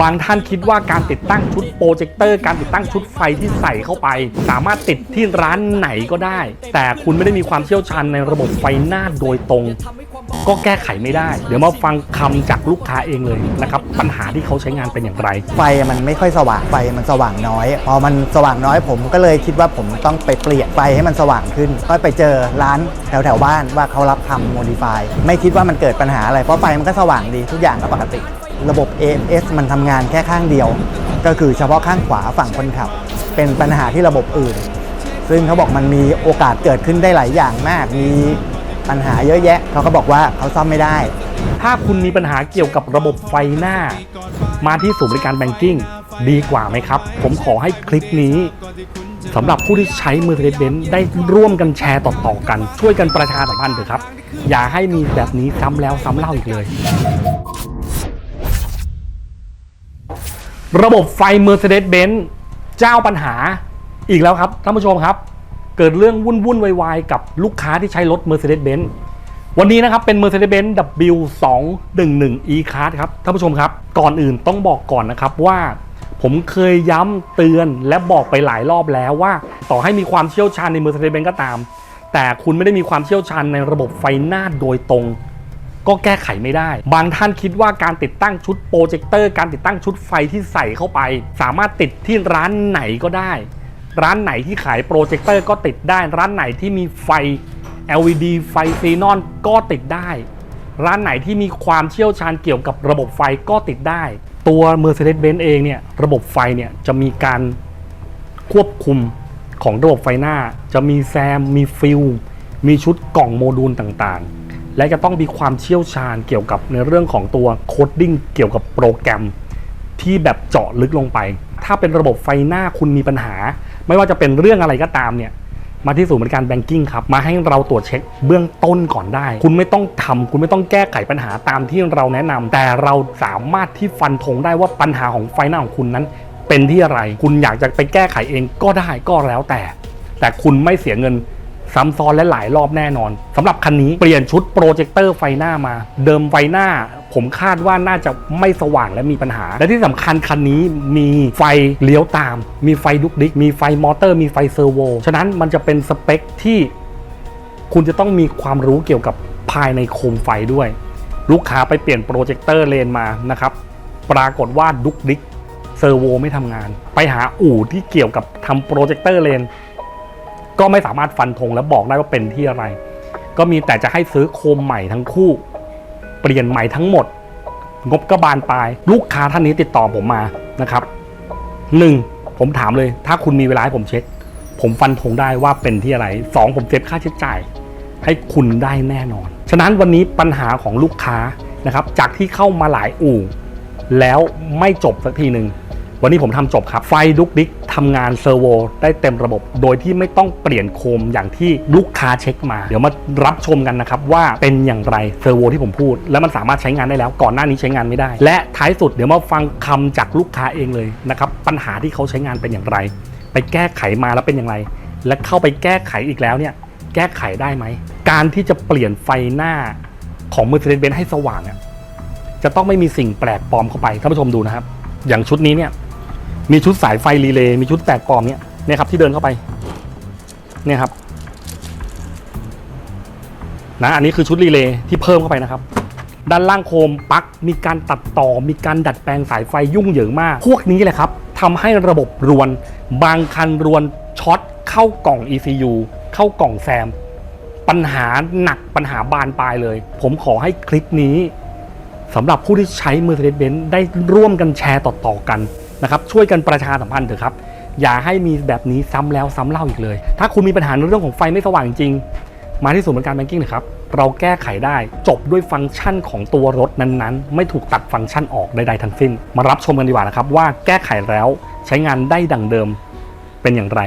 บางท่านคิดว่าการติดตั้งชุดโปรเจคเตอร์การติดตั้งชุดไฟที่ใส่เข้าไป สามารถติดที่ร้านไหนก็ได้ แต่คุณไม่ได้มีความเชี่ยวชาญในระบบไฟหน้าโดยตรง ก็แก้ไขไม่ได้ เดี๋ยวมาฟังคำจากลูกค้าเองเลยนะครับปัญหาที่เขาใช้งานเป็นอย่างไร ไฟมันไม่ค่อยสว่างไฟมันสว่างน้อย พอมันสว่างน้อยผมก็เลยคิดว่าผมต้องไปเปลี่ยนไฟให้มันสว่างขึ้น ก็ไปเจอร้านแถวแถวๆบ้านว่าเขารับทำโมดิฟายไม่คิดว่ามันเกิดปัญหาอะไรเพราะไฟมันก็สว่างดีทุกอย่างก็ปกติ ระบบ AMS มันทำงานแค่ข้างเดียว ก็คือเฉพาะข้างขวาฝั่งคนขับ เป็นปัญหาที่ระบบอื่น ซึ่งเขาบอกมันมีโอกาสเกิดขึ้นได้หลายอย่างมากมี ปัญหาเยอะแยะเขาก็บอกว่าเขาซ่อมไม่ได้ ถ้าคุณมีปัญหาเกี่ยวกับระบบไฟหน้า มาที่ศูนย์บริการแบงกิ้งดีกว่าไหมครับ ผมขอให้คลิปนี้สำหรับผู้ที่ใช้ Mercedes-Benz ได้ร่วมกันแชร์ต่อๆกัน ช่วยกันประชาสัมพันธ์เถอะครับ อย่าให้มีแบบนี้ซ้ำแล้วซ้ำเล่าอีกเลย ระบบไฟ Mercedes-Benz เจ้าปัญหาอีกแล้วครับท่านผู้ชมครับ เกิดเรื่องวุ่นวุ่นวายๆกับลูกค้าที่ใช้รถ Mercedes-Benz วันนี้นะครับเป็น Mercedes-Benz W211 E-Class ครับท่านผู้ชมครับ ก่อนอื่นต้องบอกก่อนนะครับว่า ผมเคยย้ำเตือนและบอกไปหลายรอบแล้วว่า ต่อให้มีความเชี่ยวชาญใน Mercedes-Benz ก็ตาม แต่คุณไม่ได้มีความเชี่ยวชาญในระบบไฟหน้าโดยตรง ก็แก้ไขไม่ได้ บางท่านคิดว่าการติดตั้งชุดโปรเจคเตอร์การติดตั้งชุดไฟที่ใส่เข้าไป สามารถติดที่ร้านไหนก็ได้ ร้านไหนที่ขายโปรเจคเตอร์ก็ติดได้ ร้านไหนที่มีไฟ LED ไฟซีนอนก็ติดได้ ร้านไหนที่มีความเชี่ยวชาญเกี่ยวกับระบบไฟก็ติดได้ ตัว Mercedes-Benz เองเนี่ยระบบไฟเนี่ยจะมีการควบคุมของระบบไฟหน้า จะมีแซม มีฟิลมีชุดกล่องโมดูลต่างๆ และจะต้องมีความเชี่ยวชาญเกี่ยวกับในเรื่องของตัวโคดดิ้งเกี่ยวกับโปรแกรมที่แบบเจาะลึกลงไป ถ้าเป็นระบบไฟหน้าคุณมีปัญหา ไม่ว่าจะเป็นเรื่องอะไรก็ตามเนี่ยมาที่ศูนย์บริการแบงกิ้งครับมาให้เราตรวจเช็คเบื้องต้นก่อนได้ คุณไม่ต้องทำคุณไม่ต้องแก้ไขปัญหาตามที่เราแนะนำแต่เราสามารถที่ฟันธงได้ว่าปัญหาของไฟหน้าของคุณนั้น เป็นที่อะไร คุณอยากจะไปแก้ไขเองก็ได้ก็แล้วแต่ แต่คุณไม่เสียเงิน ซ้ำซ้อนและหลายรอบแน่นอนสำหรับคันนี้เปลี่ยนชุดโปรเจคเตอร์ไฟหน้ามา เดิมไฟหน้าผมคาดว่าน่าจะไม่สว่างและมีปัญหา และที่สำคัญคันนี้มีไฟเลี้ยวตาม มีไฟดุกดิก มีไฟมอเตอร์ มีไฟเซอร์โว ฉะนั้นมันจะเป็นสเปคที่คุณจะต้องมีความรู้เกี่ยวกับภายในโคมไฟด้วย ลูกค้าไปเปลี่ยนโปรเจคเตอร์เลนมานะครับ ปรากฏว่าดุกดิกเซอร์โวไม่ทำงาน ไปหาอู่ที่เกี่ยวกับทำโปรเจคเตอร์เลน ก็ไม่สามารถฟันธงและบอกได้ว่าเป็นที่อะไร ก็มีแต่จะให้ซื้อโคมใหม่ทั้งคู่ เปลี่ยนใหม่ทั้งหมด งบก็บานปลาย ลูกค้าท่านนี้ติดต่อผมมานะครับหนึ่งผมถามเลย ถ้าคุณมีเวลาให้ผมเช็ค ผมฟันธงได้ว่าเป็นที่อะไรสองผมเซฟค่าใช้จ่าย ให้คุณได้แน่นอน ฉะนั้นวันนี้ปัญหาของลูกค้านะครับ จากที่เข้ามาหลายอู่ แล้วไม่จบสักทีหนึ่ง วันนี้ผมทำจบครับ ไฟดุกดิกทำงานเซอร์โวได้เต็มระบบ โดยที่ไม่ต้องเปลี่ยนโคมอย่างที่ลูกค้าเช็คมา เดี๋ยวมารับชมกันนะครับว่าเป็นอย่างไรเซอร์โวที่ผมพูด แล้วมันสามารถใช้งานได้แล้ว ก่อนหน้านี้ใช้งานไม่ได้ และท้ายสุดเดี๋ยวมาฟังคำจากลูกค้าเองเลยนะครับปัญหาที่เขาใช้งานเป็นอย่างไร ไปแก้ไขมาแล้วเป็นอย่างไร และเข้าไปแก้ไขอีกแล้วเนี่ยแก้ไขได้ไหมการที่จะเปลี่ยนไฟหน้าของ Mercedes-Benz ให้สว่างจะต้องไม่มีสิ่งแปลกปลอมเข้าไปท่านผู้ชมดูนะครับ อย่างชุดนี้เนี่ย มีชุดสายไฟรีเลย์มีชุดแปลกปลอมเนี่ยเนี่ยครับที่เดินเข้าไป เนี่ยครับนะอันนี้คือชุดรีเลย์ที่เพิ่มเข้าไปนะครับ ด้านล่างโคมปลั๊กมีการตัดต่อ มีการดัดแปลงสายไฟยุ่งเหยิงมาก พวกนี้แหละครับทำให้ระบบรวน บางคันรวนช็อตเข้ากล่อง ECU เข้ากล่องแซม ปัญหาหนักปัญหาบานปลายเลย ผมขอให้คลิปนี้สำหรับผู้ที่ใช้ Mercedes-Benz ได้ร่วมกันแชร์ต่อๆกัน นะครับช่วยกันประชาสัมพันธ์เถอะครับ อย่าให้มีแบบนี้ซ้ำแล้วซ้ำเล่าอีกเลย ถ้าคุณมีปัญหาในเรื่องของไฟไม่สว่างจริง มาที่ศูนย์บริการแบงกิ้งนะครับเราแก้ไขได้จบด้วยฟังก์ชันของตัวรถนั้นๆ ไม่ถูกตัดฟังก์ชันออกใดๆทั้งสิ้น มารับชมกันดีกว่านะครับว่าแก้ไขแล้วใช้งานได้ดังเดิมเป็นอย่างไร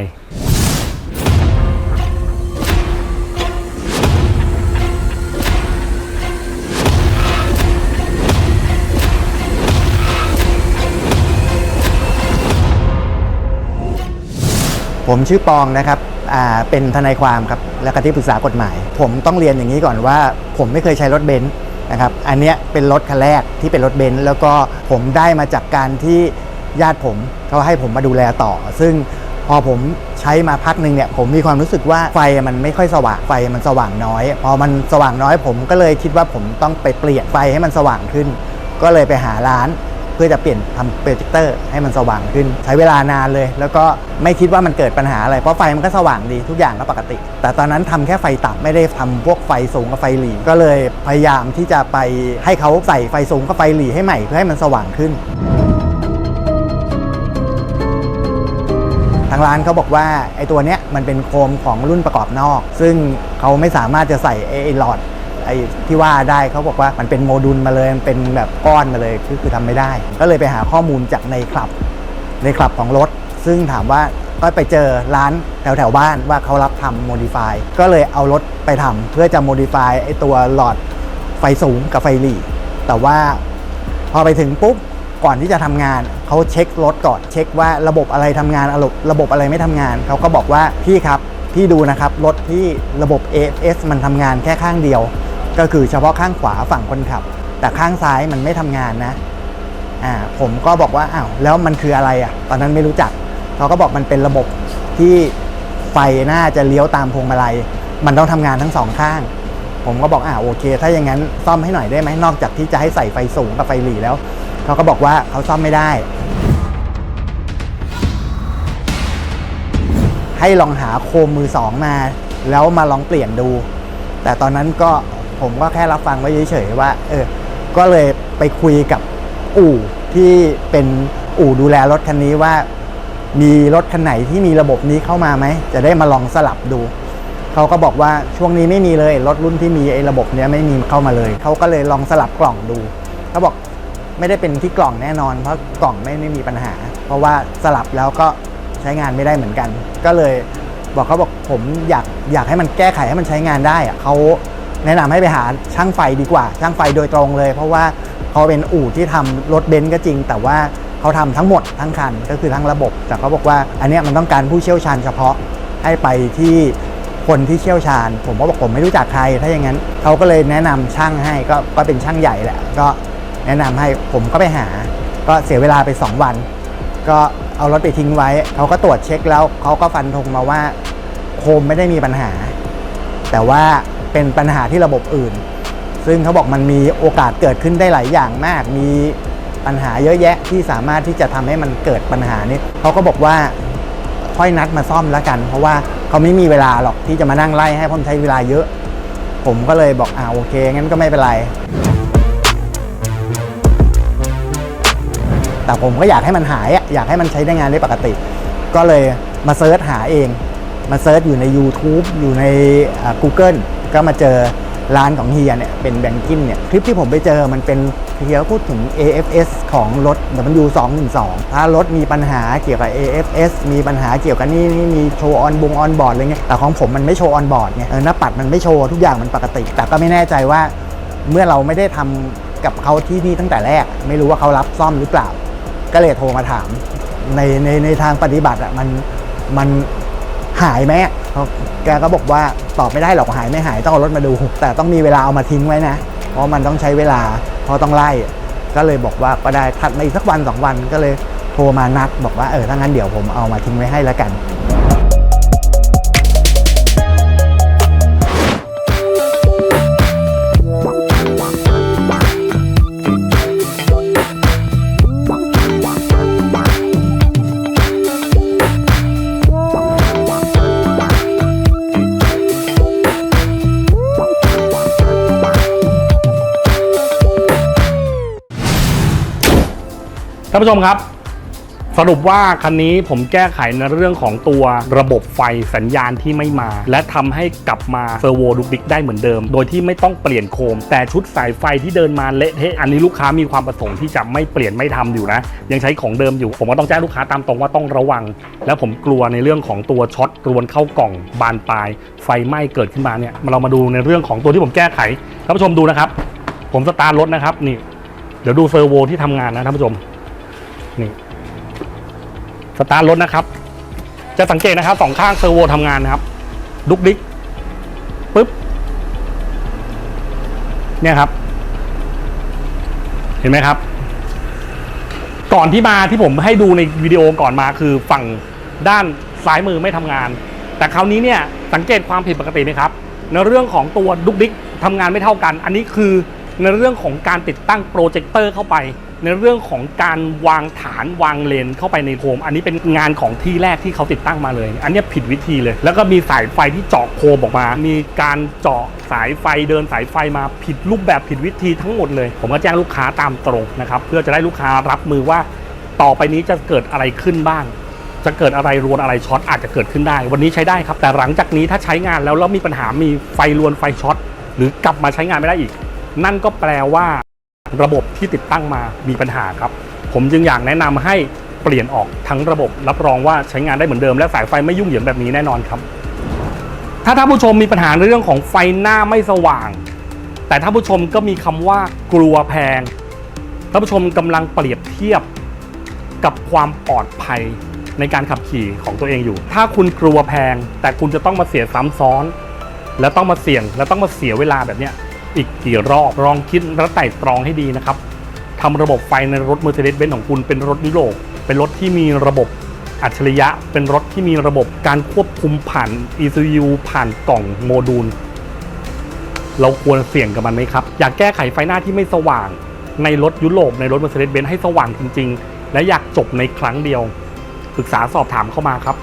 ผมชื่อปองนะครับอ่าเป็นทนายความครับและก็ที่ปรึกษากฎหมาย ผมต้องเรียนอย่างนี้ก่อนว่า ผมไม่เคยใช้รถเบนซ์นะครับอันเนี้ยเป็นรถคันแรกที่เป็นรถเบนซ์แล้วก็ผมได้มาจากการที่ญาติผมเขาให้ผมมาดูแลต่อ ซึ่งพอผมใช้มาพักหนึ่งเนี่ยผมมีความรู้สึกว่าไฟมันไม่ค่อยสว่างไฟมันสว่างน้อย พอมันสว่างน้อยผมก็เลยคิดว่าผมต้องไปเปลี่ยนไฟให้มันสว่างขึ้น ก็เลยไปหาร้าน พื่อจะเปลี่ยนทำโปรเจคเตอร์ให้มันสว่างขึ้น ใช้เวลานานเลย แล้วก็ไม่คิดว่ามันเกิดปัญหาอะไร เพราะไฟมันก็สว่างดีทุกอย่างก็ปกติ แต่ตอนนั้นทำแค่ไฟต่ำไม่ได้ทำพวกไฟสูงกับไฟหลีก็เลยพยายามที่จะไปให้เขาใส่ไฟสูงกับไฟหลีให้ใหม่เพื่อให้มันสว่างขึ้นทางร้านเขาบอกว่าไอ้ตัวเนี้ยมันเป็นโคมของรุ่นประกอบนอก ซึ่งเขาไม่สามารถจะใส่ไอ้หลอด ไอ้ที่ว่าได้เขาบอกว่ามันเป็นโมดูลมาเลยมันเป็นแบบก้อนมาเลยคือคือทำไม่ได้ ก็เลยไปหาข้อมูลจากในคลับ ในคลับของรถ ซึ่งถามว่าก็ไปเจอร้านแถวแถวบ้านว่าเขารับทำโมดิฟายก็เลยเอารถไปทำเพื่อจะโมดิฟายไอ้ตัวหลอดไฟสูงกับไฟหลีแต่ว่าพอไปถึงปุ๊บก่อนที่จะทำงานเขาเช็ครถก่อนเช็คว่าระบบอะไรทำงานระบบระบบอะไรไม่ทำงานเขาก็บอกว่าพี่ครับพี่ดูนะครับรถที่ระบบ AFS มันทำงานแค่ข้างเดียว ก็คือเฉพาะข้างขวาฝั่งคนขับ แต่ข้างซ้ายมันไม่ทำงานนะอ่าผมก็บอกว่าอ้าวแล้วมันคืออะไรอะ ตอนนั้นไม่รู้จักเขาก็บอกมันเป็นระบบที่ไฟน่าจะเลี้ยวตามพวงมาลัย มันต้องทำงานทั้งสองข้าง ผมก็บอกอ่าโอเค ถ้าอย่างนั้นซ่อมให้หน่อยได้ไหมนอกจากที่จะให้ใส่ไฟสูงกับไฟหลีแล้วเขาก็บอกว่าเขาซ่อมไม่ได้ ให้ลองหาโคมมือสองมา แล้วมาลองเปลี่ยนดู แต่ตอนนั้นก็ ผมก็แค่รับฟังไว้เฉยๆว่าเออก็เลยไปคุยกับอู่ที่เป็นอู่ดูแลรถคันนี้ว่า มีรถคันไหนที่มีระบบนี้เข้ามาไหม จะได้มาลองสลับดู เขาก็บอกว่าช่วงนี้ไม่มีเลยรถรุ่นที่มีไอ้ระบบเนี้ยไม่มีเข้ามาเลย เขาก็เลยลองสลับกล่องดู เขาบอกไม่ได้เป็นที่กล่องแน่นอน เพราะกล่องไม่ไม่มีปัญหา เพราะว่าสลับแล้วก็ใช้งานไม่ได้เหมือนกัน ก็เลยบอกเขาบอกผมอยากอยากให้มันแก้ไขให้มันใช้งานได้อะเขา แนะนำให้ไปหาช่างไฟดีกว่า ช่างไฟโดยตรงเลย เพราะว่าเขาเป็นอู่ที่ทำรถเบนซ์ก็จริง แต่ว่าเขาทำทั้งหมดทั้งคันก็คือทั้งระบบ แต่เขาบอกว่าอันนี้มันต้องการผู้เชี่ยวชาญเฉพาะให้ไปที่คนที่เชี่ยวชาญ ผมก็บอกผมไม่รู้จักใคร ถ้าอย่างนั้นเขาก็เลยแนะนำช่างให้ก็ก็เป็นช่างใหญ่แหละก็แนะนำให้ผมก็ไปหา ก็เสียเวลาไป 2 วัน ก็เอารถไปทิ้งไว้เขาก็ตรวจเช็คแล้วเขาก็ฟันธงมาว่าโคมไม่ได้มีปัญหา แต่ว่า เป็นปัญหาที่ระบบอื่น ซึ่งเขาบอกมันมีโอกาสเกิดขึ้นได้หลายอย่างมาก มีปัญหาเยอะแยะที่สามารถที่จะทำให้มันเกิดปัญหานี้เขาก็บอกว่าค่อยนัดมาซ่อมแล้วกัน เพราะว่าเขาไม่มีเวลาหรอกที่จะมานั่งไล่ให้พมใช้เวลาเยอะ ผมก็เลยบอกอ่าโอเคงั้นก็ไม่เป็นไรแต่ผมก็อยากให้มันหายอะอยากให้มันใช้ได้งานได้ปกติ ก็เลยมาเซิร์ชหาเอง มาเซิร์ชอยู่ใน YouTube อยู่ใน Google ก็มาเจอร้านของเฮียเนี่ยเป็นแบงกินเนี่ยคลิปที่ผมไปเจอมันเป็นเฮียพูดถึง AFS ของรถ W212 ถ้ารถมีปัญหาเกี่ยวกับ AFS มีปัญหาเกี่ยวกับนี่นี่มีโชว์ออนบงออนบอร์ดอะไรเงี้ยแต่ของผมมันไม่โชว์ออนบอร์ดไงเออหน้าปัดมันไม่โชว์ทุกอย่างมันปกติ แต่ก็ไม่แน่ใจว่าเมื่อเราไม่ได้ทำกับเขาที่นี่ตั้งแต่แรก ไม่รู้ว่าเขารับซ่อมหรือเปล่า ก็เลยโทรมาถามในในในทางปฏิบัติอะมันมัน หายไหมเขาแกก็บอกว่าตอบไม่ได้หรอกหายไม่หายต้องเอารถมาดู แต่ต้องมีเวลาเอามาทิ้งไว้นะ เพราะมันต้องใช้เวลาเพราะต้องไล่ ก็เลยบอกว่าก็ได้ถัดมาอีกสักวันสองวันก็เลยโทรมานัดบอกว่าเออถ้างั้นเดี๋ยวผมเอามาทิ้งไว้ให้แล้วกันานผู้ชมครับ สรุปว่าคันนี้ผมแก้ไขในเรื่องของตัวระบบไฟสัญญาณที่ไม่มา และทำให้กลับมาเซอร์โวดุกดิกได้เหมือนเดิม โดยที่ไม่ต้องเปลี่ยนโคม แต่ชุดสายไฟที่เดินมาเละเทะอันนี้ลูกค้ามีความประสงค์ที่จะไม่เปลี่ยนไม่ทำอยู่นะ ยังใช้ของเดิมอยู่ ผมก็ต้องแจ้งลูกค้าตามตรงว่าต้องระวัง แล้วผมกลัวในเรื่องของตัวช็อตรวนเข้ากล่องบานปลาย ไฟไหม้เกิดขึ้นมาเนี่ยเรามาดูในเรื่องของตัวที่ผมแก้ไขท่านผู้ชมดูนะครับ ผมสตาร์ทรถนะครับนี่เดี๋ยวดูเซอร์โวที่ทำงานนะท่านผู้ชม นี่สตาร์ทรถนะครับ จะสังเกตนะครับสองข้างเซอร์โวทำงานนะครับ ดุกดิกปึ๊บเนี่ยครับ เห็นไหมครับ ก่อนที่มาที่ผมให้ดูในวิดีโอก่อนมาคือฝั่งด้านซ้ายมือไม่ทำงาน แต่คราวนี้เนี่ยสังเกตความผิดปกติไหมครับ ในเรื่องของตัวดุกดิกทำงานไม่เท่ากัน อันนี้คือในเรื่องของการติดตั้งโปรเจคเตอร์เข้าไป ในเรื่องของการวางฐานวางเลนเข้าไปในโคม อันนี้เป็นงานของที่แรกที่เขาติดตั้งมาเลย อันนี้ผิดวิธีเลย แล้วก็มีสายไฟที่เจาะโคมออกมา มีการเจาะสายไฟเดินสายไฟมาผิดรูปแบบผิดวิธีทั้งหมดเลย ผมก็แจ้งลูกค้าตามตรงนะครับเพื่อจะได้ลูกค้ารับมือว่า ต่อไปนี้จะเกิดอะไรขึ้นบ้างจะเกิดอะไรรวนอะไรช็อตอาจจะเกิดขึ้นได้ วันนี้ใช้ได้ครับ แต่หลังจากนี้ถ้าใช้งานแล้วแล้วมีปัญหามีไฟรวนไฟช็อตหรือกลับมาใช้งานไม่ได้อีก นั่นก็แปลว่า ระบบที่ติดตั้งมามีปัญหาครับ ผมจึงอยากแนะนำให้เปลี่ยนออกทั้งระบบ รับรองว่าใช้งานได้เหมือนเดิมและสายไฟไม่ยุ่งเหยิงแบบนี้แน่นอนครับ ถ้าท่านผู้ชมมีปัญหาในเรื่องของไฟหน้าไม่สว่าง แต่ท่านผู้ชมก็มีคำว่ากลัวแพงท่านผู้ชมกำลังเปรียบเทียบกับความปลอดภัยในการขับขี่ของตัวเองอยู่ ถ้าคุณกลัวแพง แต่คุณจะต้องมาเสียซ้ำซ้อน แล้วต้องมาเสี่ยง แล้วต้องมาเสียเวลาแบบเนี้ย อีกกี่รอบลองคิดและไต่ตรองให้ดีนะครับทำระบบไฟในรถ Mercedes-Benz ของคุณเป็นรถยุโรปเป็นรถที่มีระบบอัจฉริยะ เป็นรถที่มีระบบการควบคุมผ่าน ECU ผ่านกล่องโมดูล เราควรเสี่ยงกับมันไหมครับ อยากแก้ไขไฟหน้าที่ไม่สว่าง ในรถยุโรปในรถ Mercedes-Benz ให้สว่างจริง ๆ และอยากจบในครั้งเดียวปรึกษาสอบถามเข้ามาครับ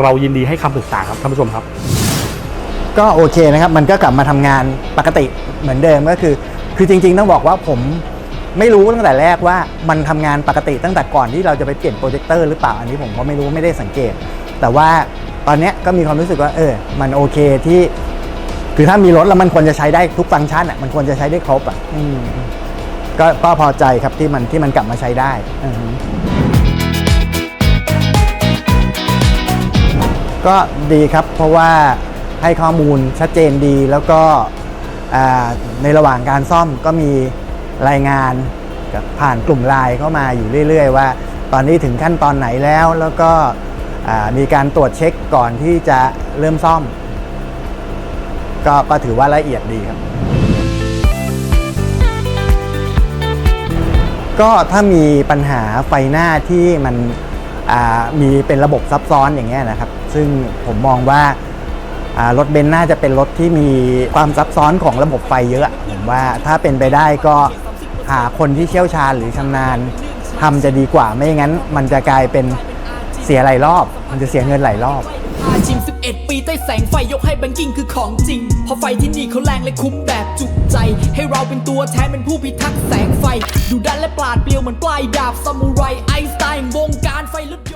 เรายินดีให้คำปรึกษาครับท่านผู้ชมครับ ก็โอเคนะครับ มันก็กลับมาทำงานปกติเหมือนเดิมก็คือ คือจริง ๆ ต้องบอกว่าผมไม่รู้ตั้งแต่แรกว่ามันทำงานปกติตั้งแต่ก่อนที่เราจะไปเปลี่ยนโปรเจคเตอร์หรือเปล่าอันนี้ผมก็ไม่รู้ไม่ได้สังเกต แต่ว่าตอนนี้ก็มีความรู้สึกว่าเออ มันโอเคที่ คือถ้ามีรถแล้วมันควรจะใช้ได้ทุกฟังก์ชันอะมันควรจะใช้ได้ครบอะก็ก็พอใจครับที่มันที่มันกลับมาใช้ได้ก็ดีครับเพราะว่า ให้ข้อมูลชัดเจนดีแล้วก็ในระหว่างการซ่อมก็มีรายงานผ่านกลุ่มไลน์เข้ามาอยู่เรื่อย ๆ ว่า ตอนนี้ถึงขั้นตอนไหนแล้วแล้วก็มีการตรวจเช็คก่อนที่จะเริ่มซ่อม ก็ก็ถือว่าละเอียดดีครับ ก็ถ้ามีปัญหาไฟหน้าที่มันมีเป็นระบบซับซ้อนอย่างเงี้ยนะครับ ซึ่งผมมองว่า รถเบนซ์น่าจะเป็นรถที่มีความซับซ้อนของระบบไฟเยอะผมว่าถ้าเป็นไปได้ก็หาคนที่เชี่ยวชาญหรือชำนาญทำจะดีกว่าไม่งั้น มันจะกลายเป็นเสียหลายรอบ มันจะเสียเงินหลายรอบอาชิม11 ปีใต้แสงไฟยกให้แบงกิ้งคือของจริง เพราะไฟที่นี่เขาแรงและคุ้มแบบจุใจ ให้เราเป็นตัวแทนเป็นผู้พิทักษ์แสงไฟ ดูดันและปราดเปรียวเหมือนปลายดาบซามูไรไอซ์วงการไฟลุกย